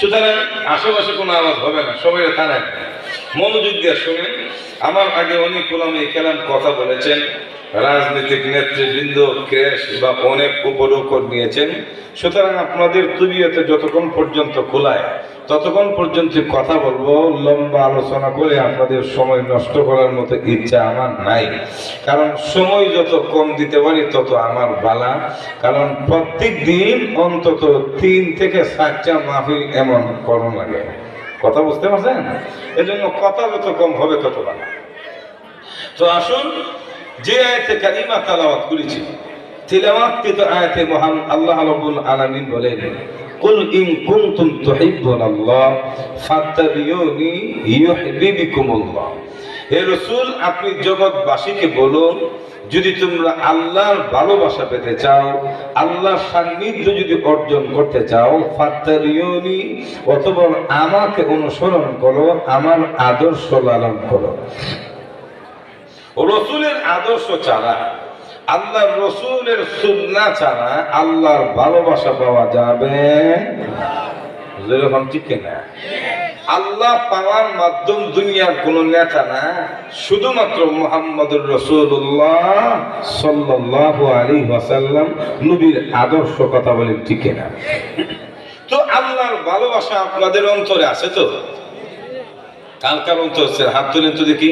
সুতরাং আশেপাশে কোনো আওয়াজ হবে না সবাই থানায় মনোযোগ দিয়ে শুনেন। আমার আগে অনেক কোলামে কেলাম কথা বলেছেন। রাজনৈতিক নেতৃবৃন্দ, ক্রেশ বা অনেক উপরকর নিয়েছেন। সুতরাং আপনাদের তুলিয়াতে যতক্ষণ পর্যন্ত খোলায় ততক্ষণ পর্যন্ত কথা বলব, লম্বা আলোচনা করে আপনাদের সময় নষ্ট করার মতো ইচ্ছা আমার নাই। কারণ সময় যত কম দিতে পারি, তত আমার বালা। কারণ প্রত্যেক দিন অন্তত তিন থেকে সাতটা মাহফিল এমন করণ লাগে। কথা বুঝতে পারছেন? এজন্য কথা যত কম হবে, তত ভালো। তো আসুন, যে আয়াতে কালিমা তালাওয়াত করেছি তিলাওয়াতকৃত আয়াতে মহান আল্লাহ রাব্বুল আলামিন বলেন কুল ইন কুনতুম তুহিব্বুনাল্লাহ ফাত্তাবিউনি ইউহিব্বুকুমুল্লাহ হে রাসূল, আপনি জগৎবাসীকে বলুন, যদি তোমরা আল্লাহর ভালোবাসা পেতে চাও, আল্লাহর সান্নিধ্য যদি অর্জন করতে চাও ফাত্তাবিউনি অথবা আমাকে অনুসরণ করো, আমার আদর্শ লালন করো। রসুলের আদর্শ ছাড়া আল্লাহ রসুলের সুন্না ছাড়া আল্লাহর ভালোবাসা পাওয়া যাবে? না আল্লাহ পাওয়ার মাধ্যম দুনিয়ার কোন নেতা না, শুধুমাত্র মোহাম্মদুর রসুল্লাহ সাল্লাহ আলী ওয়াসাল্লাম, নবীর আদর্শ কথা বলেন, ঠিক না তো আল্লাহর ভালোবাসা আপনাদের অন্তরে আছে তো? কার কার অন্তর? হাত তুলেন তো দেখি।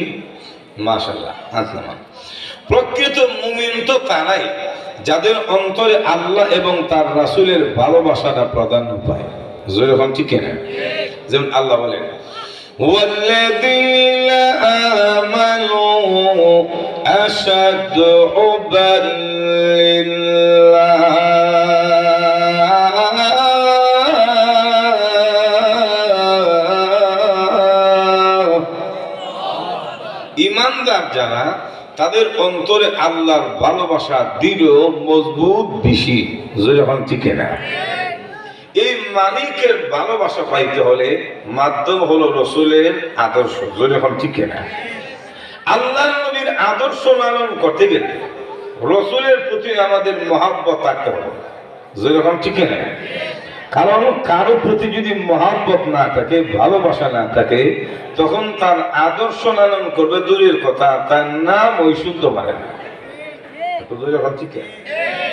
মাশাল্লাহ হাত প্রকৃত মুমিন তো তারাই যাদের অন্তরে আল্লাহ এবং তার রাসূলের ভালোবাসাটা প্রাধান্য পায় যেরকম ঠিক না যেমন আল্লাহ বলেন والذين آمنوا أشد حبا لله ইমানদার যারা তাদের অন্তরে আল্লাহর ভালোবাসা দৃঢ় মজবুত বেশি। যখন টিকে না এই মালিকের ভালোবাসা পাইতে হলে মাধ্যম হলো রসুলের আদর্শ। যখন টিকে না আল্লাহ নবীর আদর্শ লালন করতে গেলে রসুলের প্রতি আমাদের মহাব্বত থাকতে হবে। যেরকম টিকে না কারণ কারও প্রতি যদি মহাব্বত না থাকে, ভালোবাসা না থাকে, তখন তার আদর্শ লালন করবে দূরের কথা, তার নাম ওই শুদ্ধ পারে না।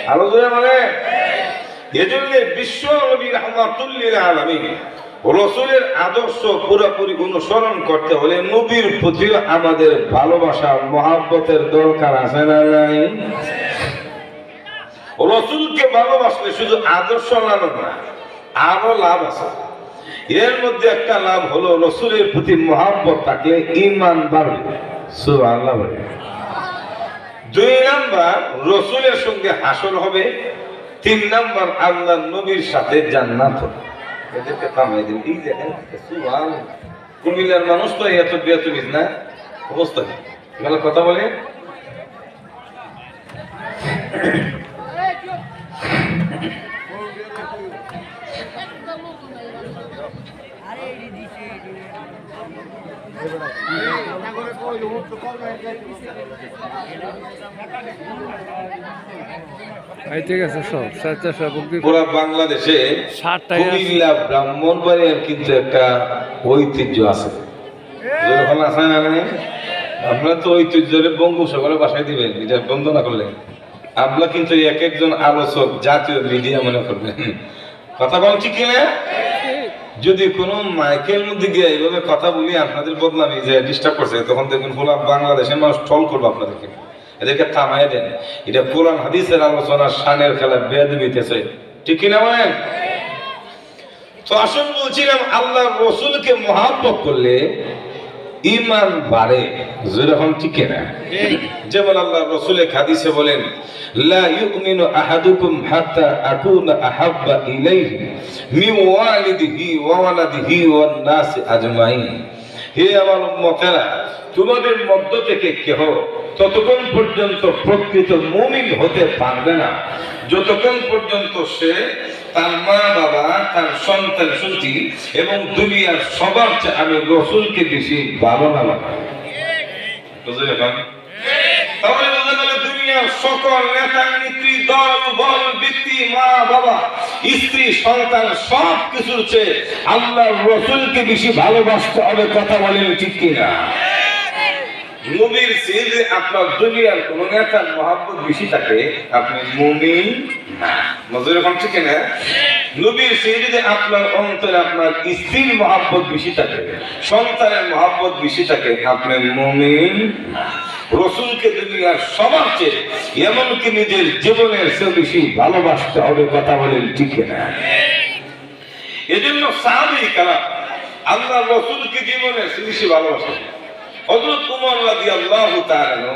আরও জোরে মানে? এজন্য বিশ্ব নবী রহমাতুল্লিল আলামিন রসুলের আদর্শ পুরোপুরি অনুসরণ করতে হলে নবীর আমাদের ভালোবাসা, মহাব্বতের দরকার আছে না নাই? রসুলকে ভালোবাসলে শুধু আদর্শ লালন না আরও লাভ আছে। এর মধ্যে একটা লাভ হলো, রসুলের প্রতি মহাব্বত থাকলে ইমান বাড়বে। দুই নাম্বার, রসুলের সঙ্গে হাসর হবে। তিন নাম্বার, আল্লাহ নবীর সাথে জান্নাত হবে। দেখেন কুমিল্লার মানুষ তো এত বেতবিজ না। অবস্থা কথা বলে। ঠিক আছে সব স্বেচ্ছাসেবক পুরা বাংলাদেশে। কুমিল্লা ব্রাহ্মণবাড়িয়ার কিন্তু একটা ঐতিহ্য আছে। না? আপনারা তো ঐতিহ্যের বঙ্গোপসাগরে বাসায় দিবেন এটা বন্ধ না করলেন আমরা কিন্তু এক একজন আলোচক জাতীয় মিডিয়া মনে করবেন। কথা বল ঠিক কিনা? যদি কোনো মাইকের মধ্যে গিয়ে এইভাবে কথা বলি, আপনাদের বদনামি যে ডিস্টার্ব করছে, তখন দেখবেন পুরো বাংলাদেশের মানুষ টল করব আপনাদেরকে। এদেরকে থামাই দেন। এটা কোরআন, হাদিসের আলোচনা শানের খেলা বেদ বিতেছে ঠিক কিনা বলেন? তো আসল বলছিলাম আল্লাহ রসুলকে মহাব্বত করলে ইমান বাড়ে যেরকম ঠিক না। যেমন আল্লাহ রসুলে খাদিসে বলেন লা ইউমিনু আহাদুকুম হাত্তা আকুনা আহাব্বা ইলাইহি মিন ওয়ালিদিহি ওয়া ওয়ালাদিহি ওয়ান নাস আজমাইন। হে আমার উম্মতেরা তোমাদের মধ্য থেকে কেহ ততক্ষণ পর্যন্ত প্রকৃত মুমিন হতে পারবে না। যতক্ষণ পর্যন্ত সে তার মা বাবা, তার সন্তান সন্তী এবং দুনিয়ার সবার চেয়ে আমি রসুলকে বেশি ভালো না সকল নেতা, নেত্রী, দল, বল, ব্যক্তি, মা বাবা, স্ত্রী, সন্তান, সব আল্লাহ রসুলকে বেশি ভালোবাসতে হবে, কথা বলেন ঠিক কিনা? নবীর চেয়ে আপনার দুনিয়ার কোন নেতার মহাব্বত বেশি থাকে, আপনি মুমিন না। নজর নবীর আপনার অন্তরে আপনার স্ত্রীর মহাব্বত বেশি থাকে, সন্তানের মহাব্বত বেশি থাকে, আপনি মুমিন রসুলকে দুনিয়ার এমনকি নিজের জীবনের চেয়ে বেশি ভালোবাসতে হবে কথা বলেন, ঠিক না এজন্য সাহাবি কারা আল্লাহ রসুলকে জীবনের চেয়ে বেশি ভালোবাসেন। হযরত উমর রাদিয়াল্লাহু তাআলা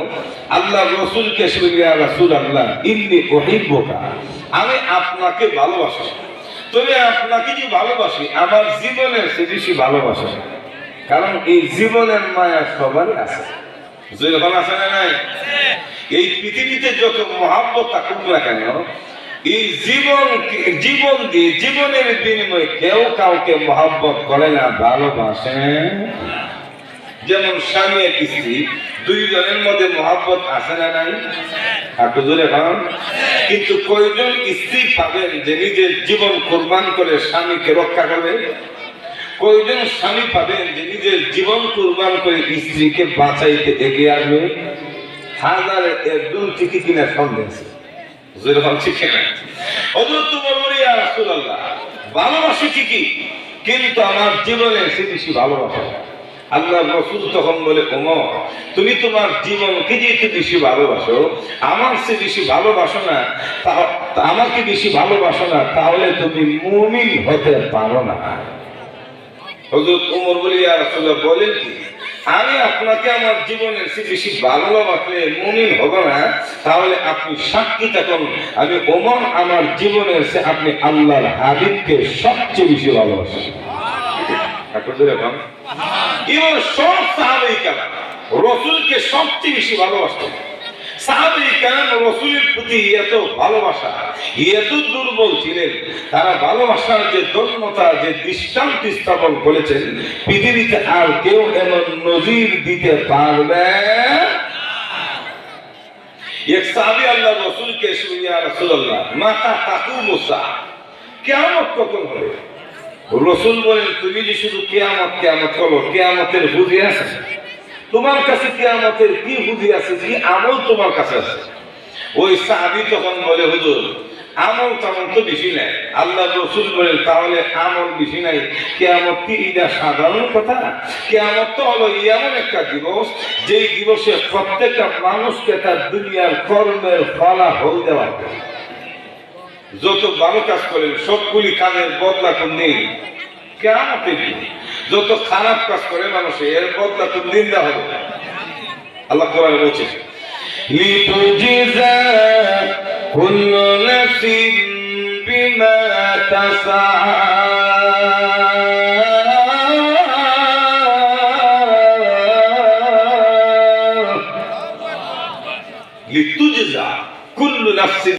আল্লাহ রাসূলকে শুনিয়া রাসূলুল্লাহ, ইন্নী উহিব্বুকা। আমি আপনাকে ভালোবাসি। তবে আপনাকে যে ভালোবাসি? আমার জীবনের চেয়ে বেশি ভালোবাসি। কারণ এই জীবনের মায়া সবারই আছে। যখন আছে না নাই? এই পৃথিবীতে যত মহাব্বত থাকুক না কেন, এই জীবন জীবন দিয়ে, জীবনের বিনিময়ে কেউ কাউকে মহাব্বত করে না, ভালোবাসে। যেমন স্বামী এক স্ত্রী, দুইজনের মধ্যে মহাব্বত আছে না নাই? কিন্তু কয়জন স্ত্রী পাবেন যে নিজের জীবন কোরবান করে স্বামীকে রক্ষা করবে? কয়জন স্বামী পাবেন যে নিজের জীবন কোরবান করে স্ত্রীকে বাঁচাইতে এগিয়ে আসবে? হাজারে একজন ঠিকই কিনা সন্দেহ ভালোবাসি ঠিকই, কিন্তু আমার জীবনে সে বেশি ভালোবাসা। আল্লাহ রসুল তখন বলে ওমর তুমি তোমার জীবনকে যেহেতু বেশি ভালোবাসো আমার সে বেশি ভালোবাসো না আমাকে বেশি ভালোবাসো না তাহলে তুমি মুমিন হতে পারো না। হযরত উমর বলে ইয়া রাসূলুল্লাহ বলেন কি আমি আপনাকে আমার জীবনের চেয়ে বেশি ভালোবাসলে মুমিন হব না তাহলে আপনি সাক্ষী থাকুন আমি ওমর আমার জীবনের চেয়ে আপনি আল্লাহর হাবিবকে সবচেয়ে বেশি ভালোবাসেন এখন এবং সব সাহাবাই কেরাম রসুলকে সবচেয়ে বেশি ভালোবাসতেন। সাহাবাই কেরাম রসুলের প্রতি এত ভালোবাসা, এত দুর্বল ছিলেন, তারা ভালোবাসার যে দন্যতা, যে দৃষ্টান্ত স্থাপন করেছেন, পৃথিবীতে আর কেউ এমন নজির দিতে পারবে এক সাহাবী আল্লাহ রসুলকে শুনিয়া রসুল্লাহ মাতা তাকু মুসা কেমন কখন হবে? রসুল বলেন, তুমি যে শুধু কেয়ামত কেয়ামত করো, কেয়ামতের বুঝি আছে। তোমার কাছে কেয়ামতের কি বুঝি আছে? কি আমল তোমার কাছে আছে? ওই সাহাবি তখন বলে, হুজুর, আমল তেমন তো বেশি নাই। আল্লাহ রসুল বলেন, তাহলে আমল বেশি নাই। কেয়ামত কি এটা সাধারণ কথা? কেয়ামত তো হলো এমন একটা দিবস, যেই দিবসে প্রত্যেকটা মানুষকে তার দুনিয়ার কর্মের ফলাফল দেওয়া হবে। যত ভালো কাজ করেন, সবগুলি কাজের বদলা কোন নেই। কেমন যত খারাপ কাজ করে মানুষ, এর বদলা দিন দেওয়া হবে। আল্লাহ কোরআনে বলছে, লিতুজিজা কুল্লু নাফসিন কুল্লু নাফসিন